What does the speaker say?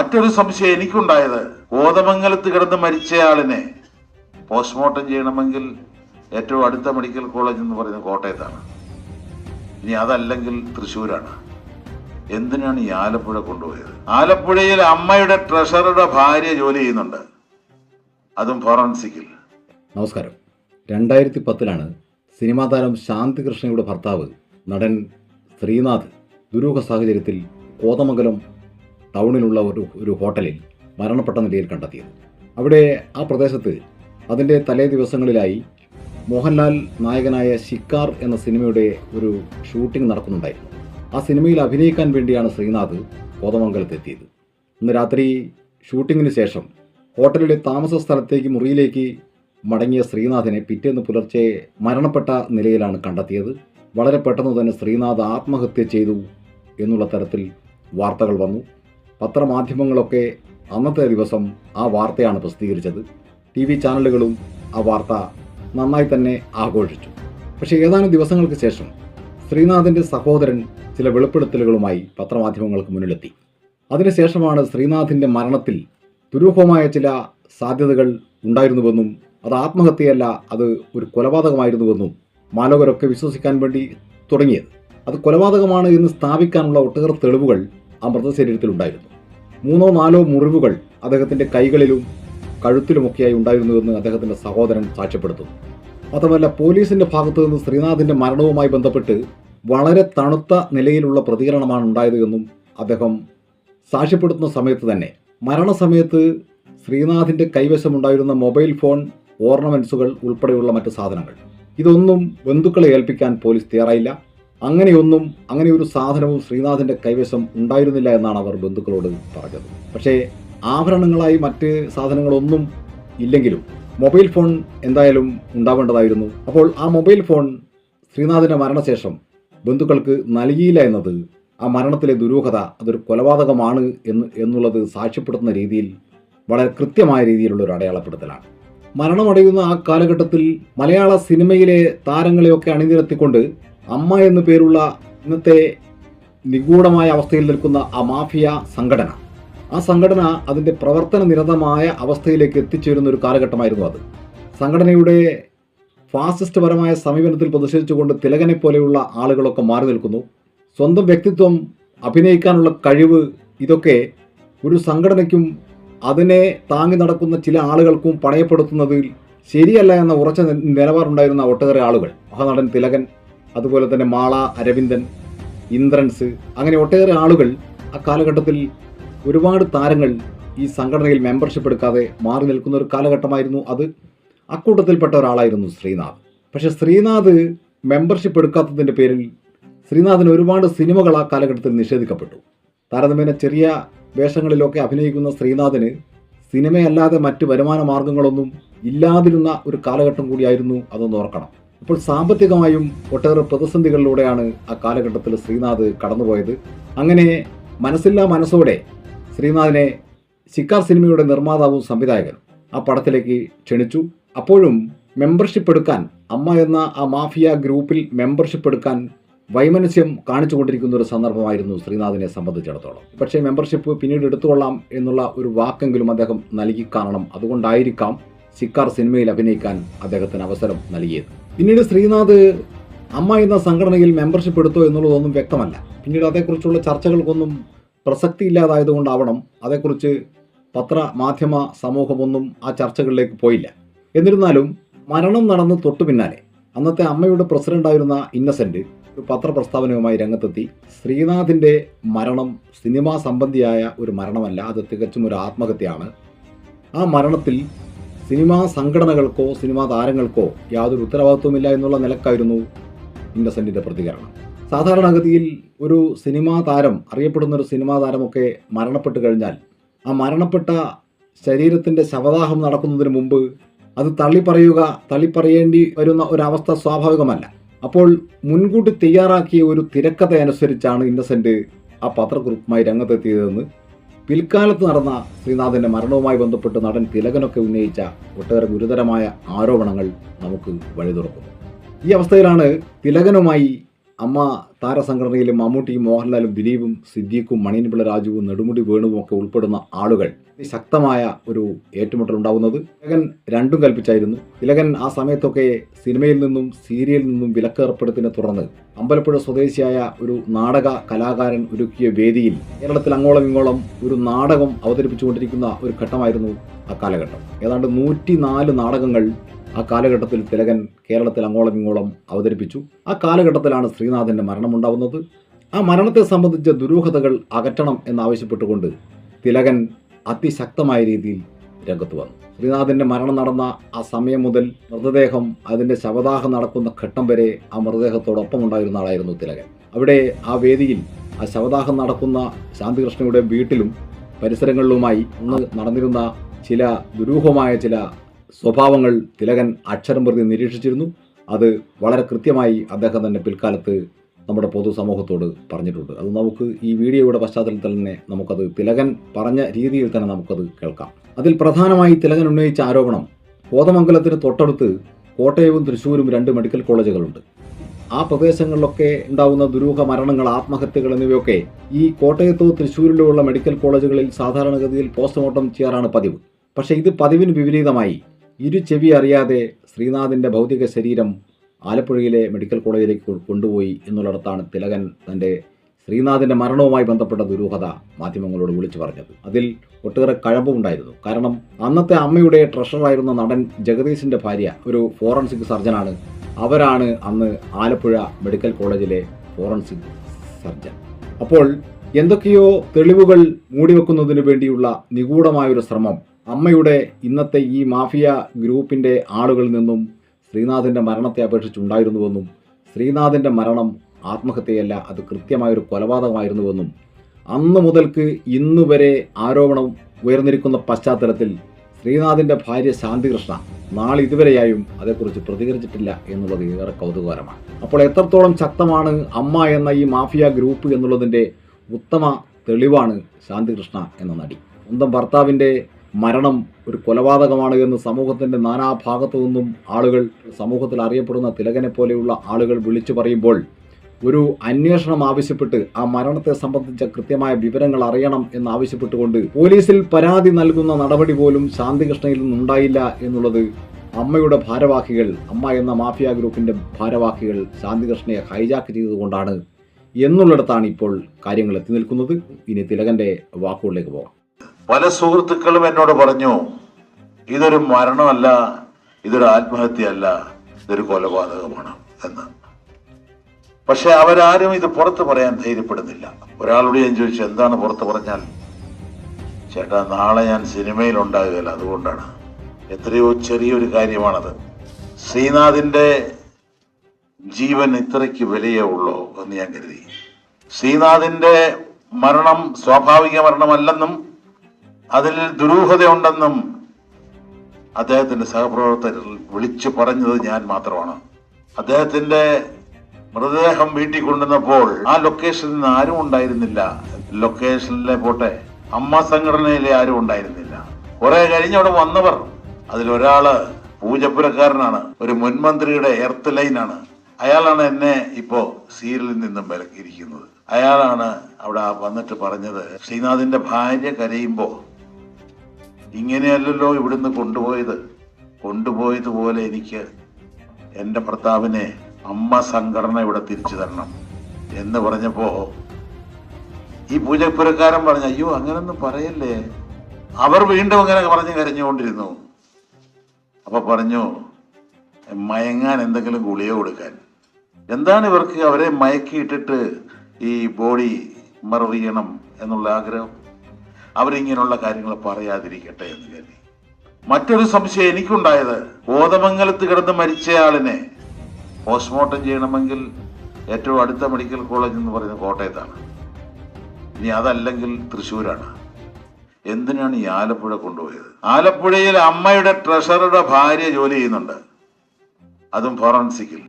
മറ്റൊരു സംശയം എനിക്കുണ്ടായത്. കോതമംഗലത്ത് കിടന്ന് മരിച്ചയാളിനെ പോസ്റ്റ്മോർട്ടം ചെയ്യണമെങ്കിൽ ഏറ്റവും അടുത്ത മെഡിക്കൽ കോളേജ് എന്ന് പറയുന്നത് കോട്ടയത്താണ്. ഇനി അതല്ലെങ്കിൽ തൃശ്ശൂരാണ്. എന്തിനാണ് ഈ ആലപ്പുഴ കൊണ്ടുപോയത്? ആലപ്പുഴയിൽ അമ്മയുടെ ട്രഷറുടെ ഭാര്യ ജോലി ചെയ്യുന്നുണ്ട്. അതും ഫോറൻസിക്കിൽ. നമസ്കാരം. രണ്ടായിരത്തി പത്തിലാണ് സിനിമാ താരം ശാന്തി കൃഷ്ണയുടെ ഭർത്താവ് നടൻ ശ്രീനാഥ് ദുരൂഹ സാഹചര്യത്തിൽ കോതമംഗലം ടൗണിലുള്ള ഒരു ഒരു ഹോട്ടലിൽ മരണപ്പെട്ട നിലയിൽ കണ്ടെത്തിയത്. അവിടെ ആ പ്രദേശത്ത് അതിന്റെ തലേ ദിവസങ്ങളിലായി മോഹൻലാൽ നായകനായ ശിക്കാർ എന്ന സിനിമയുടെ ഒരു ഷൂട്ടിംഗ് നടക്കുന്നുണ്ടായിരുന്നു. ആ സിനിമയിൽ അഭിനയിക്കാൻ വേണ്ടിയാണ് ശ്രീനാഥ് കോതമംഗലത്തെത്തിയത് ഇന്ന് രാത്രി ഷൂട്ടിങ്ങിന് ശേഷം ഹോട്ടലിലെ താമസ സ്ഥലത്തേക്ക് മുറിയിലേക്ക് മടങ്ങിയ ശ്രീനാഥിനെ പിറ്റേന്ന് പുലർച്ചെ മരണപ്പെട്ട നിലയിലാണ് കണ്ടെത്തിയത്. വളരെ പെട്ടെന്ന് തന്നെ ശ്രീനാഥ് ആത്മഹത്യ ചെയ്തു എന്നുള്ള തരത്തിൽ വാർത്തകൾ വന്നു. പത്രമാധ്യമങ്ങളൊക്കെ അന്നത്തെ ദിവസം ആ വാർത്തയാണ് പ്രസിദ്ധീകരിച്ചത്. ടി വി ചാനലുകളും ആ വാർത്ത നന്നായി തന്നെ ആഘോഷിച്ചു. പക്ഷേ ഏതാനും ദിവസങ്ങൾക്ക് ശേഷം ശ്രീനാഥിന്റെ സഹോദരൻ ചില വെളിപ്പെടുത്തലുകളുമായി പത്രമാധ്യമങ്ങൾക്ക് മുന്നിലെത്തി. അതിനുശേഷമാണ് ശ്രീനാഥിന്റെ മരണത്തിൽ ദുരൂഹമായ ചില സാധ്യതകൾ ഉണ്ടായിരുന്നുവെന്നും അത് ആത്മഹത്യയല്ല അത് ഒരു കൊലപാതകമായിരുന്നുവെന്നും മാലോകരൊക്കെ വിശ്വസിക്കാൻ വേണ്ടി തുടങ്ങിയത്. അത് കൊലപാതകമാണ് എന്ന് സ്ഥാപിക്കാനുള്ള ഒട്ടേറെ തെളിവുകൾ ആ മൃതശരീരത്തിലുണ്ടായിരുന്നു മൂന്നോ നാലോ മുറിവുകൾ അദ്ദേഹത്തിന്റെ കൈകളിലും കഴുത്തിലുമൊക്കെയായി ഉണ്ടായിരുന്നുവെന്ന് അദ്ദേഹത്തിന്റെ സഹോദരൻ സാക്ഷ്യപ്പെടുത്തുന്നു. മാത്രമല്ല പോലീസിന്റെ ഭാഗത്തു നിന്ന് ശ്രീനാഥിന്റെ മരണവുമായി ബന്ധപ്പെട്ട് വളരെ തണുത്ത നിലയിലുള്ള പ്രതികരണമാണ് ഉണ്ടായത് എന്നും അദ്ദേഹം സാക്ഷ്യപ്പെടുത്തുന്ന സമയത്ത് തന്നെ. മരണസമയത്ത് ശ്രീനാഥിന്റെ കൈവശമുണ്ടായിരുന്ന മൊബൈൽ ഫോൺ ഓർണമെന്റ്സുകൾ ഉൾപ്പെടെയുള്ള മറ്റ് സാധനങ്ങൾ. ഇതൊന്നും ബന്ധുക്കളെ ഏൽപ്പിക്കാൻ പോലീസ് തയ്യാറായില്ല. അങ്ങനെയൊന്നും അങ്ങനെ ഒരു സാധനവും ശ്രീനാഥിന്റെ കൈവശം ഉണ്ടായിരുന്നില്ല എന്നാണ് അവർ ബന്ധുക്കളോട് പറഞ്ഞത്. പക്ഷേ ആഭരണങ്ങളായി മറ്റ് സാധനങ്ങളൊന്നും ഇല്ലെങ്കിലും മൊബൈൽ ഫോൺ എന്തായാലും ഉണ്ടാവേണ്ടതായിരുന്നു. അപ്പോൾ ആ മൊബൈൽ ഫോൺ ശ്രീനാഥിന്റെ മരണശേഷം ബന്ധുക്കൾക്ക് നൽകിയില്ല എന്നത് ആ മരണത്തിലെ ദുരൂഹത അതൊരു കൊലപാതകമാണ് എന്ന് എന്നുള്ളത് സാക്ഷ്യപ്പെടുത്തുന്ന രീതിയിൽ വളരെ കൃത്യമായ രീതിയിലുള്ള ഒരു അടയാളപ്പെടുത്തലാണ്. മരണമടയുന്ന ആ കാലഘട്ടത്തിൽ മലയാള സിനിമയിലെ താരങ്ങളെയൊക്കെ അണിനിരത്തിക്കൊണ്ട് അമ്മ എന്നു പേരുള്ള ഇന്നത്തെ നിഗൂഢമായ അവസ്ഥയിൽ നിൽക്കുന്ന ആ മാഫിയ സംഘടന. ആ സംഘടന അതിന്റെ പ്രവർത്തന നിരതമായ അവസ്ഥയിലേക്ക് എത്തിച്ചേരുന്ന ഒരു കാലഘട്ടമായിരുന്നു അത്. സംഘടനയുടെ ഫാസിസ്റ്റ് പരമായ സമീപനത്തിൽ പ്രതിഷേധിച്ചുകൊണ്ട് തിലകനെ പോലെയുള്ള ആളുകളൊക്കെ മാറി നിൽക്കുന്നു. സ്വന്തം വ്യക്തിത്വം അഭിനയിക്കാനുള്ള കഴിവ് ഇതൊക്കെ ഒരു സംഘടനയ്ക്കും അതിനെ താങ്ങി നടക്കുന്ന ചില ആളുകൾക്കും പണയപ്പെടുത്തുന്നതിൽ ശരിയല്ല എന്ന ഉറച്ച നിലപാടുണ്ടായിരുന്ന ഒട്ടേറെ ആളുകൾ. മഹാനടൻ തിലകൻ അതുപോലെ തന്നെ മാള അരവിന്ദൻ ഇന്ദ്രൻസ് അങ്ങനെ ഒട്ടേറെ ആളുകൾ ആ കാലഘട്ടത്തിൽ ഒരുപാട് താരങ്ങൾ ഈ സംഘടനയിൽ മെമ്പർഷിപ്പ് എടുക്കാതെ മാറി നിൽക്കുന്ന ഒരു കാലഘട്ടമായിരുന്നു അത്. അക്കൂട്ടത്തിൽപ്പെട്ട ഒരാളായിരുന്നു ശ്രീനാഥ്. പക്ഷേ ശ്രീനാഥ് മെമ്പർഷിപ്പ് എടുക്കാത്തതിന്റെ പേരിൽ ശ്രീനാഥിന് ഒരുപാട് സിനിമകൾ ആ കാലഘട്ടത്തിൽ നിഷേധിക്കപ്പെട്ടു. താരതമ്യേന ചെറിയ വേഷങ്ങളിലൊക്കെ അഭിനയിക്കുന്ന ശ്രീനാഥിന് സിനിമയല്ലാതെ മറ്റ് വരുമാന മാർഗങ്ങളൊന്നും ഇല്ലാതിരുന്ന ഒരു കാലഘട്ടം കൂടിയായിരുന്നു അതൊന്ന് ഓർക്കണം. അപ്പോൾ സാമ്പത്തികമായും ഒട്ടേറെ പ്രതിസന്ധികളിലൂടെയാണ് ആ കാലഘട്ടത്തിൽ ശ്രീനാഥ് കടന്നുപോയത്. അങ്ങനെ മനസ്സില്ലാ മനസ്സോടെ ശ്രീനാഥിനെ ശിക്കാർ സിനിമയുടെ നിർമ്മാതാവും സംവിധായകനും ആ പടത്തിലേക്ക് ക്ഷണിച്ചു. അപ്പോഴും മെമ്പർഷിപ്പ് എടുക്കാൻ അമ്മ എന്ന ആ മാഫിയ ഗ്രൂപ്പിൽ മെമ്പർഷിപ്പ് എടുക്കാൻ വൈമനസ്യം കാണിച്ചുകൊണ്ടിരിക്കുന്ന ഒരു സന്ദർഭമായിരുന്നു ശ്രീനാഥിനെ സംബന്ധിച്ചിടത്തോളം. പക്ഷേ മെമ്പർഷിപ്പ് പിന്നീട് എടുത്തുകൊള്ളാം എന്നുള്ള ഒരു വാക്കെങ്കിലും അദ്ദേഹം നൽകി കാണണം അതുകൊണ്ടായിരിക്കാം ശിക്കാർ സിനിമയിൽ അഭിനയിക്കാൻ അദ്ദേഹത്തിന് അവസരം നൽകിയത്. പിന്നീട് ശ്രീനാഥ് അമ്മ എന്ന സംഘടനയിൽ മെമ്പർഷിപ്പ് എടുത്തോ എന്നുള്ളതൊന്നും വ്യക്തമല്ല. പിന്നീട് അതേക്കുറിച്ചുള്ള ചർച്ചകൾക്കൊന്നും പ്രസക്തി ഇല്ലാതായതുകൊണ്ടാവണം അതേക്കുറിച്ച് പത്ര മാധ്യമ സമൂഹമൊന്നും ആ ചർച്ചകളിലേക്ക് പോയില്ല. എന്നിരുന്നാലും മരണം നടന്ന് തൊട്ടു പിന്നാലെ അന്നത്തെ അമ്മയുടെ പ്രസിഡന്റായിരുന്ന ഇന്നസെന്റ് ഒരു പത്രപ്രസ്താവനയുമായി രംഗത്തെത്തി. ശ്രീനാഥിന്റെ മരണം സിനിമാ സംബന്ധിയായ ഒരു മരണമല്ല അത് തികച്ചും ഒരു ആത്മഹത്യയാണ്. ആ മരണത്തിൽ സിനിമാ സംഘടനകൾക്കോ സിനിമാ താരങ്ങൾക്കോ യാതൊരു ഉത്തരവാദിത്വമില്ല എന്നുള്ള നിലക്കായിരുന്നു ഇന്നസെന്റിന്റെ പ്രതികരണം. സാധാരണഗതിയിൽ ഒരു സിനിമാ താരം അറിയപ്പെടുന്ന ഒരു സിനിമാ താരമൊക്കെ മരണപ്പെട്ട് കഴിഞ്ഞാൽ ആ മരണപ്പെട്ട ശരീരത്തിന്റെ ശവദാഹം നടക്കുന്നതിന് മുമ്പ് അത് തള്ളിപ്പറയുക തള്ളിപ്പറയേണ്ടി വരുന്ന ഒരവസ്ഥ സ്വാഭാവികമല്ല. അപ്പോൾ മുൻകൂട്ടി തയ്യാറാക്കിയ ഒരു തിരക്കഥ അനുസരിച്ചാണ് ഇന്നസെന്റ് ആ പത്രക്കുറിപ്പുമായി രംഗത്തെത്തിയതെന്ന് പിൽക്കാലത്ത് നടന്ന ശ്രീനാഥന്റെ മരണവുമായി ബന്ധപ്പെട്ട് നടൻ തിലകനൊക്കെ ഉന്നയിച്ച ഒട്ടേറെ ഗുരുതരമായ ആരോപണങ്ങൾ നമുക്ക് വഴി തുറക്കുന്നു. ഈ അവസ്ഥയിലാണ് തിലകനുമായി അമ്മ താരസംഘടനയിലും മമ്മൂട്ടിയും മോഹൻലാലും ദിലീപും സിദ്ദീഖും മണിയൻപിള്ള രാജുവും നെടുമുടി വേണുവും ഒക്കെ ഉൾപ്പെടുന്ന ആളുകൾ ശക്തമായ ഒരു ഏറ്റുമുട്ടൽ ഉണ്ടാവുന്നത്. തിലകൻ രണ്ടും കൽപ്പിച്ചായിരുന്നു. തിലകൻ ആ സമയത്തൊക്കെ സിനിമയിൽ നിന്നും സീരിയലിൽ നിന്നും വിലക്കേർപ്പെടുത്തിനെ തുടർന്ന് അമ്പലപ്പുഴ സ്വദേശിയായ ഒരു നാടക കലാകാരൻ ഒരുക്കിയ വേദിയിൽ കേരളത്തിൽ അങ്ങോളം ഇങ്ങോളം ഒരു നാടകം അവതരിപ്പിച്ചുകൊണ്ടിരിക്കുന്ന ഒരു ഘട്ടമായിരുന്നു ആ കാലഘട്ടം. ഏതാണ്ട് നൂറ്റി നാല് നാടകങ്ങൾ ആ കാലഘട്ടത്തിൽ തിലകൻ കേരളത്തിൽ അങ്ങോളം ഇങ്ങോളം അവതരിപ്പിച്ചു. ആ കാലഘട്ടത്തിലാണ് ശ്രീനാഥിന്റെ മരണമുണ്ടാവുന്നത്. ആ മരണത്തെ സംബന്ധിച്ച ദുരൂഹതകൾ അകറ്റണം എന്നാവശ്യപ്പെട്ടുകൊണ്ട് തിലകൻ അതിശക്തമായ രീതിയിൽ രംഗത്ത് വന്നു. ശ്രീനാഥിന്റെ മരണം നടന്ന ആ സമയം മുതൽ മൃതദേഹം അതിന്റെ ശവദാഹം നടക്കുന്ന ഘട്ടം വരെ ആ മൃതദേഹത്തോടൊപ്പം ഉണ്ടായിരുന്ന ആളായിരുന്നു തിലകൻ. അവിടെ ആ വേദിയിൽ ആ ശവദാഹം നടക്കുന്ന ശാന്തികൃഷ്ണയുടെ വീട്ടിലും പരിസരങ്ങളിലുമായി അന്ന് നടന്നിരുന്ന ചില ദുരൂഹമായ ചില സ്വഭാവങ്ങൾ തിലകൻ അക്ഷരം പ്രതി നിരീക്ഷിച്ചിരുന്നു. അത് വളരെ കൃത്യമായി അദ്ദേഹം തന്നെ പിൽക്കാലത്ത് നമ്മുടെ പൊതുസമൂഹത്തോട് പറഞ്ഞിട്ടുണ്ട്. അത് നമുക്ക് ഈ വീഡിയോയുടെ പശ്ചാത്തലത്തിൽ തന്നെ നമുക്കത് തിലകൻ പറഞ്ഞ രീതിയിൽ തന്നെ നമുക്കത് കേൾക്കാം. അതിൽ പ്രധാനമായി തിലകൻ ഉന്നയിച്ച ആരോപണം കോതമംഗലത്തിന് തൊട്ടടുത്ത് കോട്ടയവും തൃശ്ശൂരും രണ്ട് മെഡിക്കൽ കോളേജുകളുണ്ട്. ആ പ്രദേശങ്ങളിലൊക്കെ ഉണ്ടാവുന്ന ദുരൂഹ മരണങ്ങൾ ആത്മഹത്യകൾ എന്നിവയൊക്കെ ഈ കോട്ടയത്തോ തൃശ്ശൂരിലോ ഉള്ള മെഡിക്കൽ കോളേജുകളിൽ സാധാരണഗതിയിൽ പോസ്റ്റ്മോർട്ടം ചെയ്യാറാണ് പതിവ്. പക്ഷേ ഇത് പതിവിന് വിപരീതമായി. ഇരു ചെവി അറിയാതെ ശ്രീനാഥിന്റെ ഭൗതിക ശരീരം ആലപ്പുഴയിലെ മെഡിക്കൽ കോളേജിലേക്ക് കൊണ്ടുപോയി എന്നുള്ളിടത്താണ് തിലകൻ തന്റെ ശ്രീനാഥിന്റെ മരണവുമായി ബന്ധപ്പെട്ട ദുരൂഹത മാധ്യമങ്ങളോട് വിളിച്ചു പറഞ്ഞത്. അതിൽ ഒട്ടേറെ കഴമ്പുണ്ടായിരുന്നു. കാരണം അന്നത്തെ അമ്മയുടെ ട്രഷറായിരുന്ന നടൻ ജഗദീശിന്റെ ഭാര്യ ഒരു ഫോറൻസിക് സർജനാണ്. അവരാണ് അന്ന് ആലപ്പുഴ മെഡിക്കൽ കോളേജിലെ ഫോറൻസിക് സർജൻ. അപ്പോൾ എന്തൊക്കെയോ തെളിവുകൾ മൂടിവെക്കുന്നതിന് വേണ്ടിയുള്ള നിഗൂഢമായൊരു ശ്രമം അമ്മയുടെ ഇന്നത്തെ ഈ മാഫിയ ഗ്രൂപ്പിന്റെ ആളുകളിൽ നിന്നും ശ്രീനാഥിന്റെ മരണത്തെ അപേക്ഷിച്ചുണ്ടായിരുന്നുവെന്നും ശ്രീനാഥിന്റെ മരണം ആത്മഹത്യയല്ല അത് കൃത്യമായൊരു കൊലപാതകമായിരുന്നുവെന്നും അന്ന് മുതൽക്ക് ഇന്ന് വരെ ആരോപണം ഉയർന്നിരിക്കുന്ന പശ്ചാത്തലത്തിൽ ശ്രീനാഥിന്റെ ഭാര്യ ശാന്തികൃഷ്ണ നാളെ ഇതുവരെയായും അതേക്കുറിച്ച് പ്രതികരിച്ചിട്ടില്ല എന്നുള്ളത് ഏറെ കൗതുകകരമാണ്. അപ്പോൾ എത്രത്തോളം ശക്തമാണ് അമ്മ എന്ന ഈ മാഫിയ ഗ്രൂപ്പ് എന്നുള്ളതിന്റെ ഉത്തമ തെളിവാണ് ശാന്തികൃഷ്ണ എന്ന നടി. സ്വന്തം ഭർത്താവിന്റെ മരണം ഒരു കൊലപാതകമാണ് എന്ന് സമൂഹത്തിന്റെ നാനാഭാഗത്തു നിന്നും ആളുകൾ സമൂഹത്തിൽ അറിയപ്പെടുന്ന തിലകനെ പോലെയുള്ള ആളുകൾ വിളിച്ചു പറയുമ്പോൾ ഒരു അന്വേഷണം ആവശ്യപ്പെട്ട് ആ മരണത്തെ സംബന്ധിച്ച കൃത്യമായ വിവരങ്ങൾ അറിയണം എന്നാവശ്യപ്പെട്ടുകൊണ്ട് പോലീസിൽ പരാതി നൽകുന്ന നടപടി പോലും ശാന്തികൃഷ്ണയിൽ നിന്നുണ്ടായില്ല എന്നുള്ളത് അമ്മയുടെ ഭാരവാഹികൾ അമ്മ എന്ന മാഫിയ ഗ്രൂപ്പിന്റെ ഭാരവാഹികൾ ശാന്തികൃഷ്ണയെ ഹൈജാക്ക് ചെയ്തതുകൊണ്ടാണ് എന്നുള്ളിടത്താണ് ഇപ്പോൾ കാര്യങ്ങൾ എത്തി നിൽക്കുന്നത്. ഇനി തിലകന്റെ വാക്കുകളിലേക്ക് പോകാം. പല സുഹൃത്തുക്കളും എന്നോട് പറഞ്ഞു ഇതൊരു മരണമല്ല ഇതൊരു ആത്മഹത്യയല്ല ഇതൊരു കൊലപാതകമാണ് എന്ന്. പക്ഷെ അവരാരും ഇത് പുറത്ത് പറയാൻ ധൈര്യപ്പെടുന്നില്ല. ഒരാളോട് ഞാൻ ചോദിച്ചു എന്താണ് പുറത്ത് പറഞ്ഞാൽ? ചേട്ടാ നാളെ ഞാൻ സിനിമയിൽ ഉണ്ടാകുകയില്ല അതുകൊണ്ടാണ്. എത്രയോ ചെറിയൊരു കാര്യമാണത്. ശ്രീനാഥിന്റെ ജീവൻ ഇത്രയ്ക്ക് വിലയേ ഉള്ളൂ എന്ന് ഞാൻ കരുതി. ശ്രീനാഥിന്റെ മരണം സ്വാഭാവിക മരണമല്ലെന്നും അതിൽ ദുരൂഹതയുണ്ടെന്നും അദ്ദേഹത്തിന്റെ സഹപ്രവർത്തകർ വിളിച്ചു പറഞ്ഞത് ഞാൻ മാത്രമാണ്. അദ്ദേഹത്തിന്റെ മൃതദേഹം വീട്ടിൽ കൊണ്ടുവന്നപ്പോൾ ആ ലൊക്കേഷനിൽ നിന്ന് ആരും ഉണ്ടായിരുന്നില്ല. ലൊക്കേഷനിലെ പോട്ടെ അമ്മ സംഘടനയിലെ ആരും ഉണ്ടായിരുന്നില്ല. കുറെ കഴിഞ്ഞ് അവിടെ വന്നവർ അതിലൊരാൾ പൂജപ്പുരക്കാരനാണ് ഒരു മുൻമന്ത്രിയുടെ എർത്ത് ലൈനാണ് അയാളാണ് എന്നെ ഇപ്പോ സീരിയലിൽ നിന്നും വിലക്കിയിരിക്കുന്നത്. അയാളാണ് അവിടെ വന്നിട്ട് പറഞ്ഞത് ശ്രീനാഥിന്റെ ഭാര്യ കരയുമ്പോ ഇങ്ങനെയല്ലല്ലോ ഇവിടുന്ന് കൊണ്ടുപോയത്. കൊണ്ടുപോയതുപോലെ എനിക്ക് എന്റെ ഭർത്താവിനെ അമ്മ സംഘടന ഇവിടെ തിരിച്ചു തരണം എന്ന് പറഞ്ഞപ്പോ ഈ പൂജപ്പുരക്കാരൻ പറഞ്ഞു അയ്യോ അങ്ങനൊന്നും പറയല്ലേ? അവർ വീണ്ടും അങ്ങനെ പറഞ്ഞ് കരഞ്ഞുകൊണ്ടിരുന്നു. അപ്പൊ പറഞ്ഞു മയങ്ങാൻ എന്തെങ്കിലും ഗുളിക കൊടുക്കാൻ. എന്താണ് ഇവർക്ക് അവരെ മയക്കിയിട്ടിട്ട് ഈ ബോഡി മറവ് ചെയ്യണം എന്നുള്ള ആഗ്രഹം? അവരിങ്ങനെയുള്ള കാര്യങ്ങൾ പറയാതിരിക്കട്ടെ എന്ന് കരുതി. മറ്റൊരു സംശയം എനിക്കുണ്ടായത് ഗോതമംഗലത്ത് കിടന്ന് മരിച്ചയാളിനെ പോസ്റ്റ്മോർട്ടം ചെയ്യണമെങ്കിൽ ഏറ്റവും അടുത്ത മെഡിക്കൽ കോളേജ് എന്ന് പറയുന്നത് കോട്ടയത്താണ്. ഇനി അതല്ലെങ്കിൽ തൃശ്ശൂരാണ്. എന്തിനാണ് ഈ ആലപ്പുഴ കൊണ്ടുപോയത്? ആലപ്പുഴയിൽ അമ്മയുടെ ട്രഷറുടെ ഭാര്യ ജോലി ചെയ്യുന്നുണ്ട്. അതും ഫോറൻസിക്കിൽ.